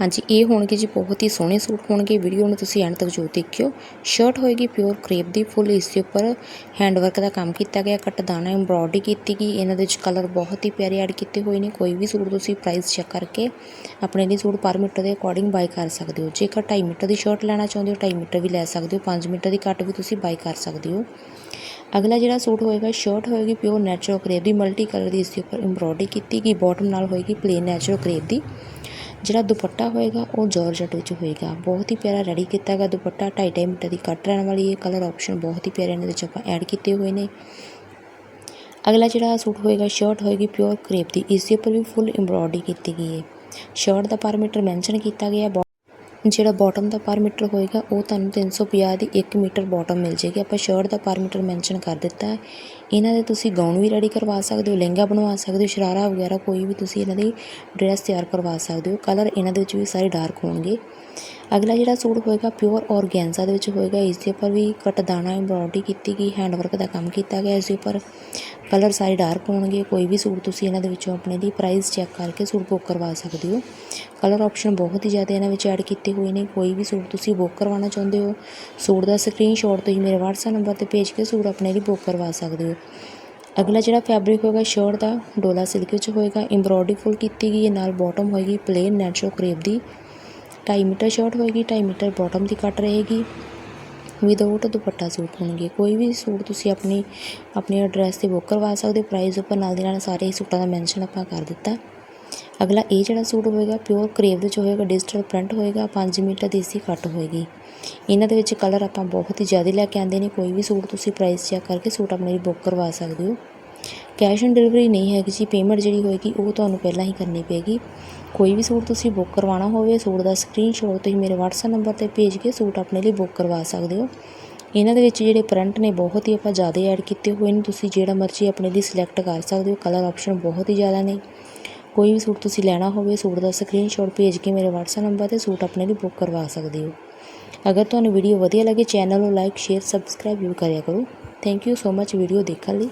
ਹਾਂਜੀ, ਇਹ ਹੋਣਗੇ ਜੀ ਬਹੁਤ ਹੀ ਸੋਹਣੇ ਸੂਟ ਹੋਣਗੇ। ਵੀਡੀਓ ਨੂੰ ਤੁਸੀਂ ਐਂਡ ਤੱਕ ਜ਼ਰੂਰ ਦੇਖਿਓ। ਸ਼ਰਟ ਹੋਏਗੀ ਪਿਓਰ ਕ੍ਰੇਪ ਦੀ ਫੁੱਲ ਇਸ ਦੇ ਉੱਪਰ ਹੈਂਡਵਰਕ ਦਾ ਕੰਮ ਕੀਤਾ ਗਿਆ। ਕੱਟ ਦਾਣਾ ਐਮਬ੍ਰੋਇਡਰੀ ਕੀਤੀ ਗਈ। ਇਹਨਾਂ ਦੇ ਵਿੱਚ ਕਲਰ ਬਹੁਤ ਹੀ ਪਿਆਰੇ ਐਡ ਕੀਤੇ ਹੋਏ ਨੇ। ਕੋਈ ਵੀ ਸੂਟ ਤੁਸੀਂ ਪ੍ਰਾਈਸ ਚੈੱਕ ਕਰਕੇ ਆਪਣੇ ਲਈ ਸੂਟ ਪਰ ਮੀਟਰ ਦੇ ਅਕੋਰਡਿੰਗ ਬਾਈ ਕਰ ਸਕਦੇ ਹੋ। ਜੇਕਰ 2.5 ਮੀਟਰ ਦੀ ਸ਼ਰਟ ਲੈਣਾ ਚਾਹੁੰਦੇ ਹੋ 2.5 ਮੀਟਰ ਵੀ ਲੈ ਸਕਦੇ ਹੋ। 5 ਮੀਟਰ ਦੀ ਕੱਟ ਵੀ ਤੁਸੀਂ ਬਾਈ ਕਰ ਸਕਦੇ ਹੋ। ਅਗਲਾ ਜਿਹੜਾ ਸੂਟ ਹੋਏਗਾ ਸ਼ਰਟ ਹੋਏਗੀ ਪਿਓਰ ਨੈਚੁਰਲ ਕਰੇਪ ਦੀ। ਮਲਟੀ ਕਲਰ ਦੀ ਇਸ ਦੇ ਉੱਪਰ ਐਮਬ੍ਰੋਇਡਰੀ ਕੀਤੀ ਗਈ। ਬਾਟਮ ਨਾਲ ਹੋਏਗੀ ਪਲੇਨ ਨੈਚੁਰਲ ਕਰੇਪ ਦੀ। ਜਿਹੜਾ ਦੁਪੱਟਾ ਹੋਏਗਾ, ਉਹ ਜਾਰਜਟ ਵਿੱਚ ਹੋਏਗਾ। ਬਹੁਤ ਹੀ ਪਿਆਰਾ ਰੈਡੀ ਕੀਤਾ ਗਿਆ ਦੁਪੱਟਾ। 2.5 ਮੀਟਰ ਦੀ ਕੱਟ ਰਹਿਣ ਵਾਲੀ ਹੈ ਕਲਰ ਆਪਸ਼ਨ ਬਹੁਤ ਹੀ ਪਿਆਰੇ ਇਹਨਾਂ ਵਿੱਚ ਆਪਾਂ ਐਡ ਕੀਤੇ ਹੋਏ ਨੇ। ਅਗਲਾ ਜਿਹੜਾ ਸੂਟ ਹੋਏਗਾ ਸ਼ਰਟ ਹੋਏਗੀ ਪਿਓਰ ਕਰੇਪ ਦੀ। ਇਸ ਦੇ ਉੱਪਰ ਵੀ ਫੁੱਲ ਐਮਬ੍ਰੋਇਡਰੀ ਕੀਤੀ ਗਈ ਹੈ। ਸ਼ਰਟ ਦਾ ਪਰ ਮੀਟਰ ਮੈਂਸ਼ਨ ਕੀਤਾ ਗਿਆ ਹੈ। ਜਿਹੜਾ ਬੋਟਮ ਦਾ ਪਰ ਮੀਟਰ ਹੋਏਗਾ, ਉਹ ਤੁਹਾਨੂੰ 350 ਦੀ 1 ਮੀਟਰ ਬੋਟਮ ਮਿਲ ਜੇਗੀ ਆਪਾਂ ਸ਼ਰਟ ਦਾ ਪਰ ਮੀਟਰ ਮੈਂਸ਼ਨ ਕਰ ਦਿੱਤਾ ਹੈ। ਇਹਨਾਂ ਦੇ ਤੁਸੀਂ ਗਾਊਨ ਵੀ ਰੈਡੀ ਕਰਵਾ ਸਕਦੇ ਹੋ, ਲਹਿੰਗਾ ਬਣਵਾ ਸਕਦੇ ਹੋ, ਸ਼ਰਾਰਾ ਵਗੈਰਾ ਕੋਈ ਵੀ ਤੁਸੀਂ ਇਹਨਾਂ ਦੀ ਡਰੈਸ ਤਿਆਰ ਕਰਵਾ ਸਕਦੇ ਹੋ। ਕਲਰ ਇਹਨਾਂ ਦੇ ਵਿੱਚ ਵੀ ਸਾਰੇ ਡਾਰਕ ਹੋਣਗੇ। ਅਗਲਾ ਜਿਹੜਾ ਸੂਟ ਹੋਏਗਾ ਪਿਓਰ ਔਰਗੈਂਜ਼ਾ ਦੇ ਵਿੱਚ ਹੋਏਗਾ। ਇਸ ਦੇ ਉੱਪਰ ਵੀ ਕੱਟ ਦਾਣਾ ਐਮਬ੍ਰੋਇਡਰੀ ਕੀਤੀ ਗਈ ਹੈਂਡ ਵਰਕ ਦਾ ਕੰਮ ਕੀਤਾ ਗਿਆ। ਇਸ ਦੇ ਉੱਪਰ ਕਲਰ ਸਾਰੇ ਡਾਰਕ ਹੋਣਗੇ, ਕੋਈ ਵੀ ਸੂਟ ਤੁਸੀਂ ਇਹਨਾਂ ਦੇ ਵਿੱਚੋਂ ਆਪਣੇ ਲਈ ਪ੍ਰਾਈਸ ਚੈੱਕ ਕਰਕੇ ਸੂਟ ਬੁੱਕ ਕਰਵਾ ਸਕਦੇ ਹੋ। ਕਲਰ ਆਪਸ਼ਨ ਬਹੁਤ ਹੀ ਜ਼ਿਆਦਾ ਇਹਨਾਂ ਵਿੱਚ ਐਡ ਕੀਤੇ ਹੋਏ ਨੇ, ਕੋਈ ਵੀ ਸੂਟ ਤੁਸੀਂ ਬੁੱਕ ਕਰਵਾਉਣਾ ਚਾਹੁੰਦੇ ਹੋ, ਸੂਟ ਦਾ ਸਕਰੀਨਸ਼ਾਟ ਤੁਸੀਂ ਮੇਰੇ WhatsApp ਨੰਬਰ ਤੇ ਭੇਜ ਕੇ ਸੂਟ ਆਪਣੇ ਲਈ ਬੁੱਕ ਕਰਵਾ ਸਕਦੇ ਹੋ। ਅਗਲਾ ਜਿਹੜਾ ਫੈਬਰਿਕ ਹੋਏਗਾ ਸ਼ਰਟ ਦਾ, ਡੋਲਾ ਸਿਲਕ ਵਿੱਚ ਹੋਏਗਾ ਐਮਬ੍ਰੋਇਡਰੀ ਫੁੱਲ ਕੀਤੀ ਗਈ ਹੈ, ਨਾਲ ਬਾਟਮ ਹੋਏਗੀ ਪਲੇਨ ਨੈਚੁਰਲ ਕਰੇਪ ਦੀ। 2.5 ਮੀਟਰ ਸ਼ਰਟ ਹੋਏਗੀ 2.5 ਮੀਟਰ ਬਾਟਮ ਦੀ ਕੱਟ ਰਹੇਗੀ। ਵਿਦਆਊਟ ਦੁਪੱਟਾ ਸੂਟ ਹੋਣਗੇ। ਕੋਈ ਵੀ ਸੂਟ ਤੁਸੀਂ ਆਪਣੀ, ਆਪਣੇ ਐਡਰੈਸ ਤੇ ਬੁੱਕ ਕਰਵਾ ਸਕਦੇ ਹੋ। ਪ੍ਰਾਈਜ਼ ਉੱਪਰ ਨਾਲ ਦੀ ਨਾਲ ਸਾਰੇ ਹੀ ਸੂਟਾਂ ਦਾ ਮੈਂਸ਼ਨ ਆਪਾਂ ਕਰ ਦਿੱਤਾ। ਅਗਲਾ ਇਹ ਜਿਹੜਾ ਸੂਟ ਹੋਵੇਗਾ ਪਿਓਰ ਕਰੇਵ ਦੇ ਵਿੱਚ ਹੋਏਗਾ ਡਿਜੀਟਲ ਪ੍ਰਿੰਟ ਹੋਏਗਾ 5 ਮੀਟਰ ਦੀ ਇਸੀ ਕੱਟ ਹੋਏਗੀ ਇਹਨਾਂ ਦੇ ਵਿੱਚ ਕਲਰ ਆਪਾਂ ਬਹੁਤ ਹੀ ਜ਼ਿਆਦਾ ਲੈ ਕੇ ਆਉਂਦੇ ਨੇ। ਕੋਈ ਵੀ ਸੂਟ ਤੁਸੀਂ ਪ੍ਰਾਈਸ ਚੈੱਕ ਕਰਕੇ ਸੂਟ ਆਪਣੇ ਲਈ ਬੁੱਕ ਕਰਵਾ ਸਕਦੇ ਹੋ। ਕੈਸ਼ ਔਨ ਡਿਲੀਵਰੀ ਨਹੀਂ ਹੈਗੀ ਜੀ, ਪੇਮੈਂਟ ਜਿਹੜੀ ਹੋਏਗੀ ਉਹ ਤੁਹਾਨੂੰ ਪਹਿਲਾਂ ਹੀ ਕਰਨੀ ਪਏਗੀ। ਕੋਈ ਵੀ ਸੂਟ ਤੁਸੀਂ ਬੁੱਕ ਕਰਵਾਉਣਾ ਹੋਵੇ, ਸੂਟ ਦਾ ਸਕਰੀਨਸ਼ਾਟ ਤੁਸੀਂ ਮੇਰੇ WhatsApp ਨੰਬਰ ਤੇ ਭੇਜ ਕੇ ਸੂਟ ਆਪਣੇ ਲਈ ਬੁੱਕ ਕਰਵਾ ਸਕਦੇ ਹੋ। ਇਹਨਾਂ ਦੇ ਵਿੱਚ ਜਿਹੜੇ ਪ੍ਰਿੰਟ ਨੇ, ਬਹੁਤ ਹੀ ਆਪਾਂ ਜ਼ਿਆਦਾ ਐਡ ਕੀਤੇ ਹੋਏ ਨੇ, ਤੁਸੀਂ ਜਿਹੜਾ ਮਰਜ਼ੀ ਆਪਣੇ ਲਈ ਸਿਲੈਕਟ ਕਰ ਸਕਦੇ ਹੋ ਕਲਰ ਆਪਸ਼ਨ ਬਹੁਤ ਹੀ ਜ਼ਿਆਦਾ ਨੇ। ਕੋਈ ਵੀ ਸੂਟ ਤੁਸੀਂ ਲੈਣਾ ਹੋਵੇ, ਸੂਟ ਦਾ ਸਕਰੀਨਸ਼ਾਟ ਭੇਜ ਕੇ ਮੇਰੇ WhatsApp ਨੰਬਰ ਤੇ ਸੂਟ ਆਪਣੇ ਲਈ ਬੁੱਕ ਕਰਵਾ ਸਕਦੇ ਹੋ। ਅਗਰ ਤੁਹਾਨੂੰ ਵੀਡੀਓ ਵਧੀਆ ਲੱਗੇ ਚੈਨਲ ਨੂੰ ਲਾਈਕ ਸ਼ੇਅਰ ਸਬਸਕ੍ਰਾਈਬ ਵੀ ਕਰਿਆ ਕਰੋ। Thank you so much video ਦੇਖਣ ਲਈ।